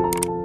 you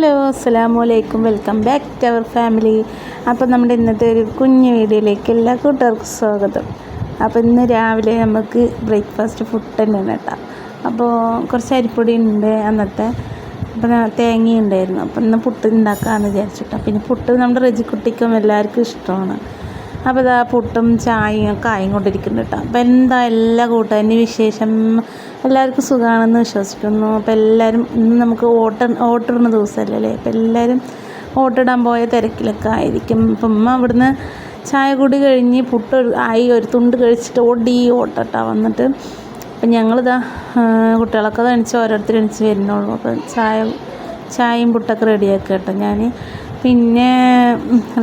hello അസ്സാം വലൈക്കും welcome back to our family. അപ്പോൾ നമ്മുടെ ഇന്നത്തെ ഒരു കുഞ്ഞു വീഡിയോയിലേക്ക് എല്ലാ കൂട്ടുകാർക്കും സ്വാഗതം. അപ്പോൾ ഇന്ന് രാവിലെ നമുക്ക് ബ്രേക്ക്ഫാസ്റ്റ് ഫുഡ് തന്നെയാണ് കേട്ടോ. അപ്പോൾ കുറച്ച് അരിപ്പൊടി ഉണ്ട് അന്നത്തെ. അപ്പം തേങ്ങയുണ്ടായിരുന്നു. അപ്പോൾ ഇന്ന് പുട്ട് ഉണ്ടാക്കാമെന്ന് വിചാരിച്ചിട്ടോ പിന്നെ പുട്ട് നമ്മുടെ റെജിക്കുട്ടിക്കും എല്ലാവർക്കും ഇഷ്ടമാണ്. അപ്പോൾ ഇതാ പുട്ടും ചായയും ഒക്കെ ആയിക്കൊണ്ടിരിക്കുന്നു കേട്ടോ അപ്പോൾ എന്താ എല്ലാ കൂട്ടുകാരന്റെ വിശേഷം? എല്ലാവർക്കും സുഖമാണെന്ന് വിശ്വസിക്കുന്നു. അപ്പോൾ എല്ലാവരും ഇന്ന് നമുക്ക് ഓട്ട ഓട്ടിടുന്ന ദിവസമല്ലേ അല്ലേ? അപ്പോൾ എല്ലാവരും ഓട്ടിടാൻ പോയ തിരക്കിലൊക്കെ ആയിരിക്കും. അപ്പം ഉമ്മ അവിടുന്ന് ചായ കൂടി കഴിഞ്ഞ് പുട്ട് ആയി ഒരു തുണ്ട് കഴിച്ചിട്ട് ഓടി ഓട്ടട്ടാ വന്നിട്ട്. അപ്പം ഞങ്ങളിതാ കുട്ടികളൊക്കെ തണിച്ച് ഓരോരുത്തർ എണിച്ച് വരുന്നുള്ളൂ. അപ്പം ചായ ചായയും പുട്ടൊക്കെ റെഡിയാക്കി കേട്ടോ ഞാൻ പിന്നെ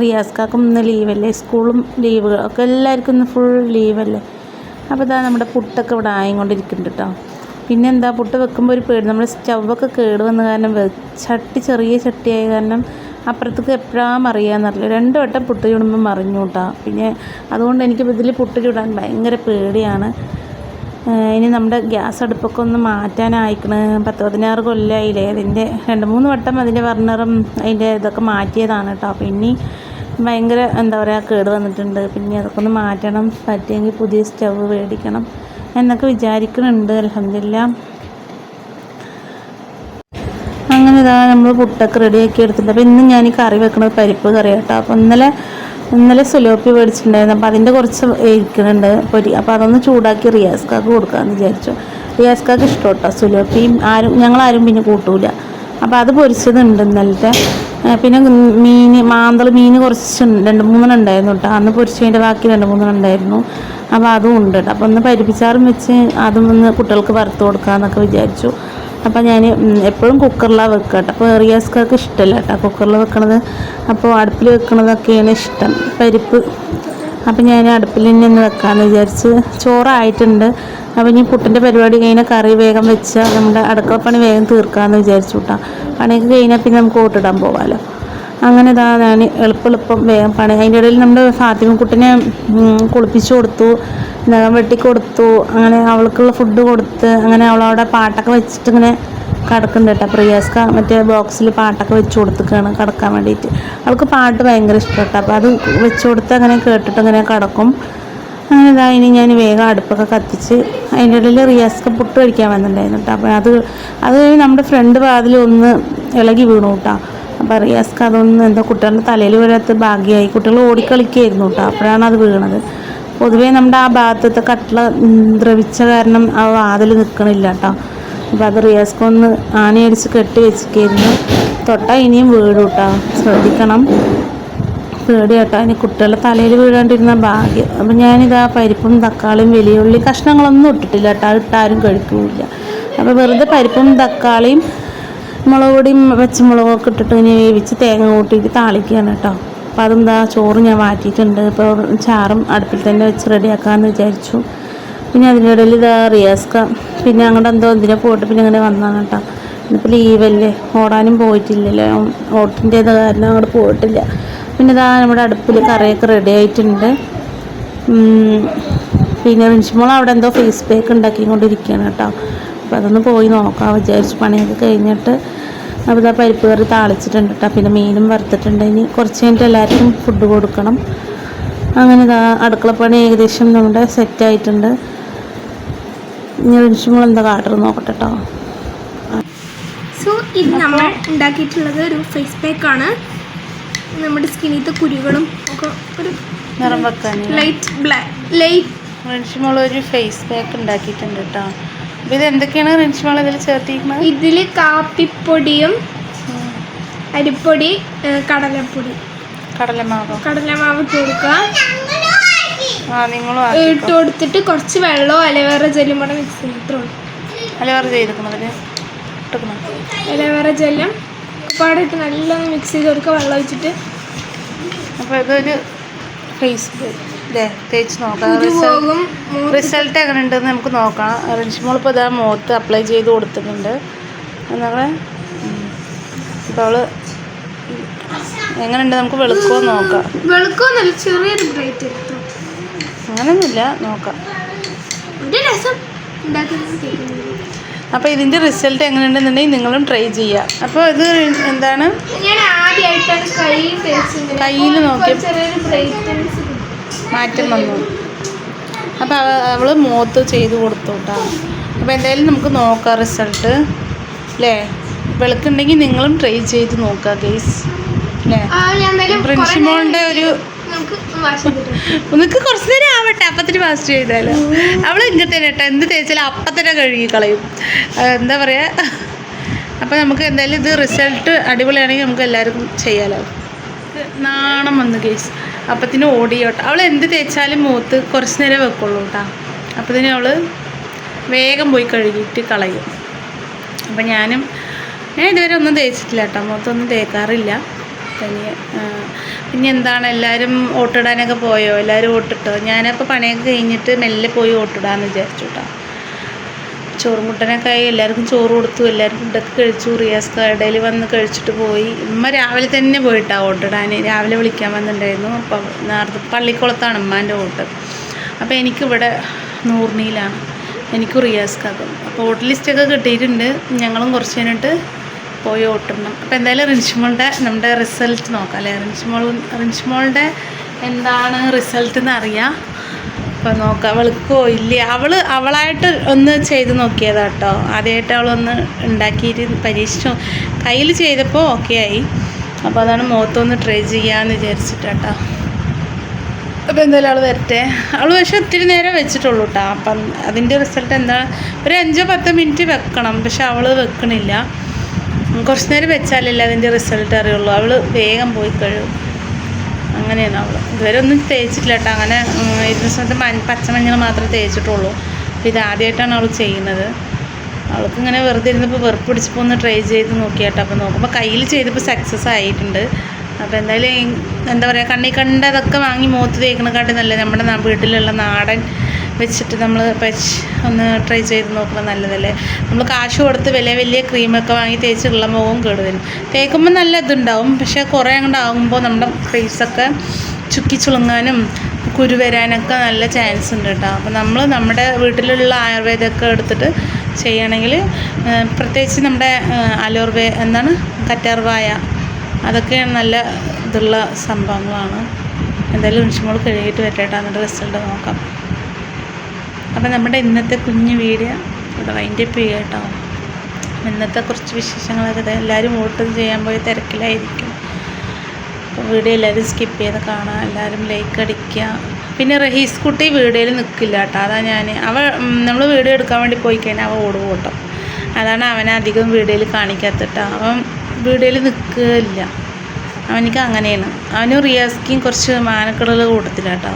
റിയാസ്ക്കാക്കും ഇന്ന് ലീവല്ലേ? സ്കൂളും ലീവ് ഒക്കെ എല്ലാവർക്കും ഇന്ന് ഫുൾ ലീവല്ലേ? അപ്പോൾ ഇതാ നമ്മുടെ പുട്ടൊക്കെ ഇവിടെ ആയിക്കൊണ്ടിരിക്കുന്നുണ്ട് കേട്ടോ പിന്നെ എന്താ പുട്ട് വെക്കുമ്പോൾ ഒരു പേടി. നമ്മൾ സ്റ്റൗവൊക്കെ കേട് വന്ന കാരണം ചട്ടി ചെറിയ ചട്ടിയായ കാരണം അപ്പുറത്തേക്ക് എപ്പോഴാണ് മറിയാന്നറിയില്ല രണ്ട് വട്ടം പുട്ട് ചുടുമ്പോൾ മറിഞ്ഞു കേട്ടോ പിന്നെ അതുകൊണ്ട് എനിക്ക് ഇതിൽ പുട്ട് ചുടാൻ ഭയങ്കര പേടിയാണ്. ഇനി നമ്മുടെ ഗ്യാസ് അടുപ്പൊക്കെ ഒന്ന് മാറ്റാനായിക്കണ്. പത്ത് പതിനാറ് കൊല്ലമായില്ലേ അതിന്റെ രണ്ട് മൂന്ന് വട്ടം അതിന്റെ ബർണറും അതിന്റെ ഇതൊക്കെ മാറ്റിയതാണ് കേട്ടോ. അപ്പോൾ ഇനി ഭയങ്കര എന്താ പറയുക കേട് വന്നിട്ടുണ്ട്. പിന്നെ അതൊക്കെ ഒന്ന് മാറ്റണം. പറ്റിയെങ്കിൽ പുതിയ സ്റ്റവ് മേടിക്കണം എന്നൊക്കെ വിചാരിക്കുന്നുണ്ട് അലഹമില്ല അങ്ങനെ ഇതാ നമ്മൾ പുട്ടൊക്കെ റെഡിയാക്കി എടുത്തിട്ടുണ്ട്. അപ്പോൾ ഇന്ന് ഞാൻ കറി വെക്കുന്നത് പരിപ്പ് കറി കേട്ടോ അപ്പോൾ ഇന്നലെ ഇന്നലെ സുലോപ്പി മേടിച്ചിട്ടുണ്ടായിരുന്നു. അപ്പോൾ അതിന്റെ കുറച്ച് ഇരിക്കുന്നുണ്ട് പൊരി അപ്പോൾ അതൊന്ന് ചൂടാക്കി റിയാസ്കാക്ക് കൊടുക്കാമെന്ന് വിചാരിച്ചു. റിയാസ്കാക്ക് ഇഷ്ടം കേട്ടോ സുലോപ്പിയും ആരും ഞങ്ങളാരും പിന്നെ കൂട്ടൂല. അപ്പോൾ അത് പൊരിച്ചതുണ്ട് ഇന്നലത്തെ. പിന്നെ മീൻ മാന്തൾ മീൻ കുറച്ച് രണ്ട് മൂന്നെണ്ണം ഉണ്ടായിരുന്നു കേട്ടോ. അന്ന് പൊരിച്ചതിന്റെ ബാക്കി രണ്ട് മൂന്നെണ്ണം ഉണ്ടായിരുന്നു. അപ്പോൾ അതും ഉണ്ട് കേട്ടോ. അപ്പോൾ ഒന്ന് പരിപ്പിച്ചാറും വെച്ച് അതും ഒന്ന് കുട്ടികൾക്ക് വറുത്ത് കൊടുക്കാമെന്നൊക്കെ വിചാരിച്ചു. അപ്പോൾ ഞാൻ എപ്പോഴും കുക്കറിലാണ് വെക്കുക കേട്ടോ. അപ്പോൾ റിയാസ്ക്കൊക്കെ ഇഷ്ടമല്ല കേട്ടോ. കുക്കറിൽ വെക്കണത് അപ്പോൾ അടുപ്പിൽ വെക്കണതൊക്കെയാണ് ഇഷ്ടം. പരിപ്പ്. അപ്പോൾ ഞാൻ അടുപ്പിൽ തന്നെ ഒന്ന് വെക്കാമെന്ന് വിചാരിച്ച് ചോറായിട്ടുണ്ട്. അപ്പോൾ ഇനി പുട്ടിന്റെ പരിപാടി കഴിഞ്ഞാൽ കറി വേഗം വെച്ചാൽ നമ്മുടെ അടുക്കളപ്പണി വേഗം തീർക്കാമെന്ന് വിചാരിച്ചു കേട്ടോ പണിയൊക്കെ കഴിഞ്ഞാൽ പിന്നെ നമുക്ക് ഓട്ടിടാൻ പോകാമല്ലോ അങ്ങനെ ഇതാ ഞാൻ എളുപ്പം എളുപ്പം വേഗം പണി. അതിന്റെ ഇടയിൽ നമ്മുടെ ഫാത്തിമ കുട്ടിനെ കുളിപ്പിച്ചു കൊടുത്തു നഖം വെട്ടി കൊടുത്തു അങ്ങനെ അവൾക്കുള്ള ഫുഡ് കൊടുത്ത് അങ്ങനെ അവളവിടെ പാട്ടൊക്കെ വെച്ചിട്ട് ഇങ്ങനെ കിടക്കുന്നുണ്ട് കേട്ടോ. പ്രിയാസ്ക മറ്റേ ബോക്സിൽ പാട്ടൊക്കെ വെച്ച് കൊടുത്തിക്കാണ് കിടക്കാൻ വേണ്ടിയിട്ട്. അവൾക്ക് പാട്ട് ഭയങ്കര ഇഷ്ടം അപ്പോൾ അത് വെച്ച് കൊടുത്ത് അങ്ങനെ കേട്ടിട്ട് അങ്ങനെ കിടക്കും. അങ്ങനെ ഇതാ ഇനി ഞാൻ വേഗം അടുപ്പൊക്കെ കത്തിച്ച് അതിന്റെ ഇടയിൽ റിയാസ്ക പുട്ട് കഴിക്കാൻ വന്നിട്ടുണ്ടായിരുന്നു കേട്ടോ. അപ്പോൾ അത് അത് നമ്മുടെ ഫ്രണ്ട് വാതിൽ ഒന്ന് ഇളകി വീണു കേട്ടോ. അപ്പോൾ അതൊന്നും എന്തോ കുട്ടികളുടെ തലയിൽ വീഴാത്ത ഭാഗ്യമായി. കുട്ടികൾ ഓടിക്കളിക്കായിരുന്നു കേട്ടോ. അപ്പോഴാണ് അത് വീണത്. പൊതുവേ നമ്മുടെ ആ ഭാഗത്തത്തെ കട്ടില ദ്രവിച്ച കാരണം ആ വാതിൽ നിൽക്കണില്ല കേട്ടോ. അപ്പോൾ അത് റിയാസ്ക ഒന്ന് ആനയടിച്ച് കെട്ടി വെച്ചിരിക്കുന്നു. തൊട്ടാൽ ഇനിയും വീടും കേട്ടോ. ശ്രദ്ധിക്കണം. പേടി കേട്ടോ. അതിന് കുട്ടികളുടെ തലയിൽ വീഴാണ്ടിരുന്ന ഭാഗ്യം. അപ്പം ഞാനിതാ പരിപ്പും തക്കാളിയും വലിയുള്ളി കഷ്ണങ്ങളൊന്നും ഇട്ടിട്ടില്ല കേട്ടോ. ഇട്ടാരും കഴിക്കില്ല. അപ്പോൾ വെറുതെ പരിപ്പും തക്കാളിയും മുളക് പൊടിയും പച്ചമുളകൊക്കെ ഇട്ടിട്ട് ഇങ്ങനെ വേവിച്ച് തേങ്ങ കൂട്ടിയിട്ട് താളിക്കുകയാണ് കേട്ടോ. അപ്പോൾ അതെന്താ ചോറ് ഞാൻ മാറ്റിയിട്ടുണ്ട് ഇപ്പോൾ ചാറും അടുപ്പിൽ തന്നെ വെച്ച് റെഡിയാക്കാമെന്ന് വിചാരിച്ചു. പിന്നെ അതിന്റെ ഇടയിൽ ഇതാ റിയാസ്ക. പിന്നെ അങ്ങോട്ട് എന്തോ എന്തിനാ പോയിട്ട് പിന്നെ അങ്ങനെ വന്നതാണ് കേട്ടോ. ഇന്നിപ്പോൾ ലീവല്ലേ ഓടാനും പോയിട്ടില്ലല്ലോ. ഓട്ടിന്റെ കാരണം അങ്ങോട്ട് പോയിട്ടില്ല. പിന്നെ ഇതാ നമ്മുടെ അടുപ്പിൽ കറിയൊക്കെ റെഡി ആയിട്ടുണ്ട്. പിന്നെ റിൻഷിമോൾ അവിടെ എന്തോ ഫേസ് പാക്ക് ഉണ്ടാക്കിക്കൊണ്ടിരിക്കുകയാണ് കേട്ടോ. അപ്പോൾ അതൊന്ന് പോയി നോക്കാം. വിചാരിച്ച് പണിയൊക്കെ കഴിഞ്ഞിട്ട് അപ്പോൾ ഇതാ പരിപ്പ് കറി താളിച്ചിട്ടുണ്ട് കേട്ടോ പിന്നെ മീനും വറുത്തിട്ടുണ്ട്. ഇനി കുറച്ച് കഴിഞ്ഞിട്ട് എല്ലാവർക്കും ഫുഡ് കൊടുക്കണം. അങ്ങനെ ഇതാ അടുക്കളപ്പണി ഏകദേശം നമ്മുടെ സെറ്റായിട്ടുണ്ട് ഇനി റിൻഷിമോൾ എന്താ കാട്ടർ നോക്കട്ടെ കേട്ടോ സോ ഇത് നമ്മൾ ഉണ്ടാക്കിയിട്ടുള്ളത് ഒരു ഫേസ് പാക്ക് ആണ്. നമ്മുടെ സ്കിന്നിത്തെ കുരുകളും ഒക്കെ ഒരു നിറം വെക്കാൻ ലൈറ്റ് ബ്ലാക്ക് ലൈറ്റ് ഒരു ഫേസ് പാക്ക് ഉണ്ടാക്കിയിട്ടുണ്ട് കേട്ടോ അപ്പോൾ ഇത് എന്തൊക്കെയാണ് റിൻഷ്മോൾ ഇതിൽ ചേർത്തിരിക്കുന്നത്? ഇതിൽ കാപ്പിപ്പൊടിയും അരിപ്പൊടി കടലപ്പൊടി. കടലമാവ്? കടലമാവ് ഏ, ഇട്ട് കൊടുത്തിട്ട് കുറച്ച് വെള്ളവും അലവേറ ജെല്ലും കൂടെ മിക്സ് ചെയ്തിട്ടുള്ളൂ അല്ല വേറെ ചെയ്തിരിക്കണതിൽ ഇട്ടിക്കണം? അലവേറ ജെല്ലും പാടിട്ട് നല്ലോണം മിക്സ് ചെയ്ത് കൊടുക്കുക വെള്ളം ഒഴിച്ചിട്ട്. അപ്പോൾ ഇതൊരു ഫേസ് തേച്ച് നോക്കാം. റിസൾട്ട് എങ്ങനെ ഉണ്ടെന്ന് നമുക്ക് നോക്കാം. റിൻഷിമോൾ ഇപ്പോൾ ഇതാ മുഖത്ത് അപ്ലൈ ചെയ്ത് കൊടുത്തിട്ടുണ്ട്. എന്നാൽ ഇപ്പോൾ അവൾ എങ്ങനെയുണ്ട് നമുക്ക് വെളുക്കോ നോക്കാം. വെളുക്കൊന്നുമില്ല ചെറിയൊരു ബ്രൈറ്റ് അങ്ങനെയൊന്നുമില്ല നോക്കാം. അപ്പോൾ ഇതിന്റെ റിസൾട്ട് എങ്ങനെയുണ്ടെന്നുണ്ടെങ്കിൽ നിങ്ങളും ട്രൈ ചെയ്യുക അപ്പോൾ ഇത് എന്താണ്? ഞാൻ ആദ്യമായിട്ടാണ് കൈ തേച്ചത് കയ്യിൽ നോക്കി- ചെറിയൊരു ബ്രൈറ്റ്നസ് മാറ്റം വന്നു. അപ്പോൾ അവൾ മോത്ത് ചെയ്ത് കൊടുത്തു കേട്ടോ അപ്പോൾ എന്തായാലും നമുക്ക് നോക്കാം റിസൾട്ട് അല്ലേ വെളുക്കുണ്ടെങ്കിൽ നിങ്ങളും ട്രൈ ചെയ്ത് നോക്കുക ഗെയ്സ് അല്ലേ പ്രിൻസിമോളിന്റെ പ്രിൻസിമോളുടെ ഒരു നിനക്ക് കുറച്ച് നേരം ആവട്ടെ അപ്പത്തിന് ഫാസ്റ്റ് ചെയ്താലോ. അവൾ ഇങ്ങനെ തന്നെ കേട്ടോ എന്ത് തേച്ചാലും അപ്പത്തന്നെ കഴുകി കളയും. എന്താ പറയുക അപ്പോൾ നമുക്ക് എന്തായാലും ഇത് റിസൾട്ട് അടിപൊളിയാണെങ്കിൽ നമുക്ക് എല്ലാവർക്കും നാണം വന്നു കേസ്. അപ്പത്തിന് ഓടിയോട്ട. അവൾ എന്ത് തേച്ചാലും മൂത്ത് കുറച്ച് നേരം വെക്കുള്ളൂ കേട്ടോ അപ്പത്തിന് അവൾ വേഗം പോയി കഴുകിയിട്ട് കളയും. അപ്പം ഞാനും ഞാൻ ഇതുവരെ ഒന്നും തേച്ചിട്ടില്ല കേട്ടോ മൂത്തൊന്നും തേക്കാറില്ല. പിന്നെ പിന്നെ എന്താണ്? എല്ലാവരും ഓട്ടിടാനൊക്കെ പോയോ? എല്ലാവരും ഓട്ടിട്ടോ ഞാനപ്പോൾ പണിയൊക്കെ കഴിഞ്ഞിട്ട് മെല്ലെ പോയി ഓട്ടിടാന്ന് വിചാരിച്ചു കേട്ടോ ചോറും മുട്ടനൊക്കെ ആയി എല്ലാവർക്കും ചോറ് കൊടുത്തു എല്ലാവരും ഫുഡൊക്കെ കഴിച്ചു. റിയാസ് കടയിൽ വന്ന് കഴിച്ചിട്ട് പോയി. ഉമ്മ രാവിലെ തന്നെ പോയിട്ടാണ് ഓട്ടിടാൻ രാവിലെ വിളിക്കാൻ വന്നിട്ടുണ്ടായിരുന്നു. അപ്പം നേരത്തെ പള്ളിക്കുളത്താണ് ഉമ്മാന്റെ ഓട്ട് അപ്പോൾ എനിക്കിവിടെ നൂർണിയിലാണ് എനിക്ക് റിയാസ്ക്കാക്കും. അപ്പോൾ ഓട്ട് ലിസ്റ്റൊക്കെ കിട്ടിയിട്ടുണ്ട്. ഞങ്ങളും കുറച്ച് കഴിഞ്ഞിട്ട് പോയി ഓട്ടിടണം അപ്പോൾ എന്തായാലും റിൻഷിമോളുടെ നമ്മുടെ റിസൾട്ട് നോക്കാം അല്ലേ? റിൻഷിമോൾ റിൻഷിമോളുടെ എന്താണ് റിസൾട്ട് എന്ന് അറിയാം അപ്പോൾ നോക്കാം വെളുക്കോ ഇല്ല. അവൾ അവളായിട്ട് ഒന്ന് ചെയ്ത് നോക്കിയതാ കേട്ടോ ആദ്യമായിട്ട് അവളൊന്ന് ഉണ്ടാക്കിയിട്ട് പരീക്ഷിച്ചു. കയ്യിൽ ചെയ്തപ്പോൾ ഓക്കെ ആയി. അപ്പോൾ അതാണ് മുഖത്തൊന്ന് ട്രൈ ചെയ്യാമെന്ന് വിചാരിച്ചിട്ടാട്ടോ. അപ്പോൾ എന്തായാലും അവൾ വരട്ടെ. അവൾ പക്ഷെ ഒത്തിരി നേരം വെച്ചിട്ടുള്ളൂ കേട്ടോ അപ്പം അതിന്റെ റിസൾട്ട് എന്താ? ഒരു അഞ്ചോ പത്തോ മിനിറ്റ് വെക്കണം. പക്ഷെ അവൾ വെക്കണില്ല. കുറച്ച് നേരം വെച്ചാലല്ലേ അതിന്റെ റിസൾട്ട് അറിയുള്ളൂ. അവൾ വേഗം പോയി കഴിയും. അങ്ങനെയാണ് അവൾ ഇതുവരെ ഒന്നും തേച്ചിട്ടില്ല കേട്ടോ അങ്ങനെ ഇരുന്ന സമയത്ത് മ പച്ചമഞ്ഞൾ മാത്രമേ തേച്ചിട്ടുള്ളൂ. അപ്പോൾ ഇത് ആദ്യമായിട്ടാണ് അവൾ ചെയ്യുന്നത്. അവൾക്ക് ഇങ്ങനെ വെറുതെ ഇരുന്നപ്പോൾ വെറുപ്പ് പിടിച്ചപ്പോൾ ട്രൈ ചെയ്ത് നോക്കിയാട്ടോ. അപ്പോൾ നോക്കുമ്പോൾ കയ്യിൽ ചെയ്തപ്പോൾ സക്സസ് ആയിട്ടുണ്ട്. അപ്പോൾ എന്തായാലും എന്താ പറയുക കണ്ണി കണ്ടതൊക്കെ വാങ്ങി മുഖത്ത് തേക്കണക്കാട്ടി നല്ല നമ്മുടെ വീട്ടിലുള്ള നാടൻ വെച്ചിട്ട് നമ്മൾ പച്ച് ഒന്ന് ട്രൈ ചെയ്ത് നോക്കുമ്പോൾ നല്ലതല്ലേ? നമ്മൾ കാശ് കൊടുത്ത് വലിയ വലിയ ക്രീമൊക്കെ വാങ്ങി തേച്ചിട്ടുള്ള മുഖവും കേടുവരും. തേക്കുമ്പോൾ നല്ല ഇതുണ്ടാവും. പക്ഷേ കുറേ അങ്ങോട്ട് ആകുമ്പോൾ നമ്മുടെ ഫേസൊക്കെ ചുക്കി ചുളുങ്ങാനും കുരു വരാനൊക്കെ നല്ല ചാൻസ് ഉണ്ട് കേട്ടോ. അപ്പോൾ നമ്മൾ നമ്മുടെ വീട്ടിലുള്ള ആയുർവേദമൊക്കെ എടുത്തിട്ട് ചെയ്യണമെങ്കിൽ പ്രത്യേകിച്ച് നമ്മുടെ അലോർവേ എന്താണ് കറ്റാർവായ അതൊക്കെ നല്ല ഇതുള്ള സംഭവങ്ങളാണ്. എന്തായാലും നിമിഷങ്ങൾ കഴുകിയിട്ട് വരട്ടെ എന്നിട്ട് റിസൾട്ട് നോക്കാം. അപ്പം നമ്മുടെ ഇന്നത്തെ കുഞ്ഞു വീഡിയോ ഇവിടെ വൈൻഡപ്പ് ചെയ്യുക കേട്ടോ. ഇന്നത്തെ കുറച്ച് വിശേഷങ്ങളൊക്കെ എല്ലാവരും വോട്ട് ചെയ്യാൻ പോയി തിരക്കിലായിരിക്കും. അപ്പോൾ വീഡിയോ എല്ലാവരും സ്കിപ്പ് ചെയ്ത് കാണാം എല്ലാവരും ലൈക്ക് അടിക്കുക. പിന്നെ റഹീസ് കുട്ടി വീഡിയോയിൽ നിൽക്കില്ല കേട്ടോ. അതാ ഞാൻ അവ നമ്മൾ വീഡിയോ എടുക്കാൻ വേണ്ടി പോയി കഴിഞ്ഞാൽ അവ ഓടും കൂട്ടം അതാണ് അവനെ അധികം വീഡിയോയിൽ കാണിക്കാത്തിട്ട് അവൻ വീഡിയോയിൽ നിൽക്കില്ല അവനിക്ക് അങ്ങനെയാണ്. അവന് റിയാസ്ക്കും കുറച്ച് മാനക്കെടൽ കൂട്ടത്തില്ല കേട്ടോ.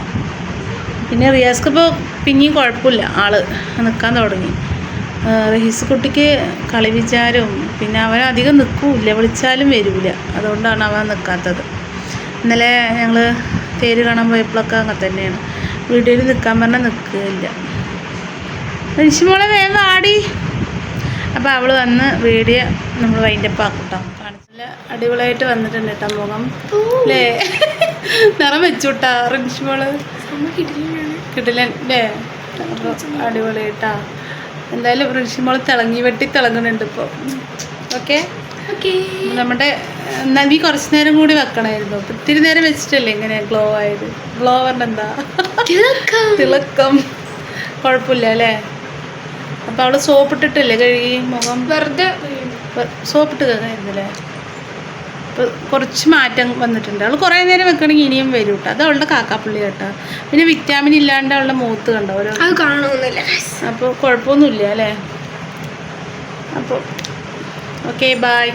പിന്നെ റിയാസ്ക്ക് ഇപ്പോൾ പിന്നെയും കുഴപ്പമില്ല. ആൾ നിൽക്കാൻ തുടങ്ങി. റഹീസ് കുട്ടിക്ക് കളി വിചാരവും പിന്നെ അവൻ അധികം നിൽക്കൂല വിളിച്ചാലും വരില്ല അതുകൊണ്ടാണ് അവൻ നിൽക്കാത്തത് ഇന്നലെ ഞങ്ങൾ പേര് കാണാൻ പോയപ്പോഴൊക്കെ അങ്ങനെ തന്നെയാണ്. വീട്ടിൽ നിൽക്കാൻ പറഞ്ഞാൽ നിൽക്കുകയില്ല മനുഷ്യമോളെ വേഗം ആടി അപ്പോൾ അവൾ വന്ന് വീടിയ നമ്മൾ വൈൻഡപ്പ് ആക്കട്ടോ കാണിച്ചില്ല. അടിപൊളിയായിട്ട് വന്നിട്ടുണ്ട് കേട്ടോ മുഖം. അല്ലേ? നിറം വെച്ചുട്ടാ റിൻഷ്മോൾ കിടിലേ അടിപൊളി അടിപൊളിയായിട്ടാ. എന്തായാലും റിൻഷിമോൾ തിളങ്ങി വെട്ടി തിളങ്ങുന്നുണ്ട് ഇപ്പോൾ ഓക്കെ? നമ്മുടെ നീ കുറച്ച് നേരം കൂടി വെക്കണമായിരുന്നു ഒത്തിരി നേരം വെച്ചിട്ടല്ലേ ഇങ്ങനെ ഗ്ലോ ആയത്. ഗ്ലോ പറഞ്ഞ എന്താ? തിളക്കം. കുഴപ്പമില്ല അല്ലേ അപ്പൊ അവൾ സോപ്പിട്ടിട്ടല്ലേ കഴുകി മുഖം? വെറുതെ സോപ്പിട്ട് കേൾക്കായിരുന്നില്ലേ ഇപ്പോൾ കുറച്ച് മാറ്റം വന്നിട്ടുണ്ട്. അവൾ കുറേ നേരം വെക്കണമെങ്കിൽ ഇനിയും വരും കേട്ടോ അത് അവളുടെ കാക്കാപ്പുള്ളി കേട്ടോ. പിന്നെ വിറ്റാമിൻ ഇല്ലാണ്ട് അവളുടെ മൂത്ത് കണ്ടോ? ഓരോ അത് കാണുന്നില്ല അപ്പോൾ കുഴപ്പമൊന്നുമില്ല അല്ലേ? അപ്പോൾ ഓക്കെ ബായ്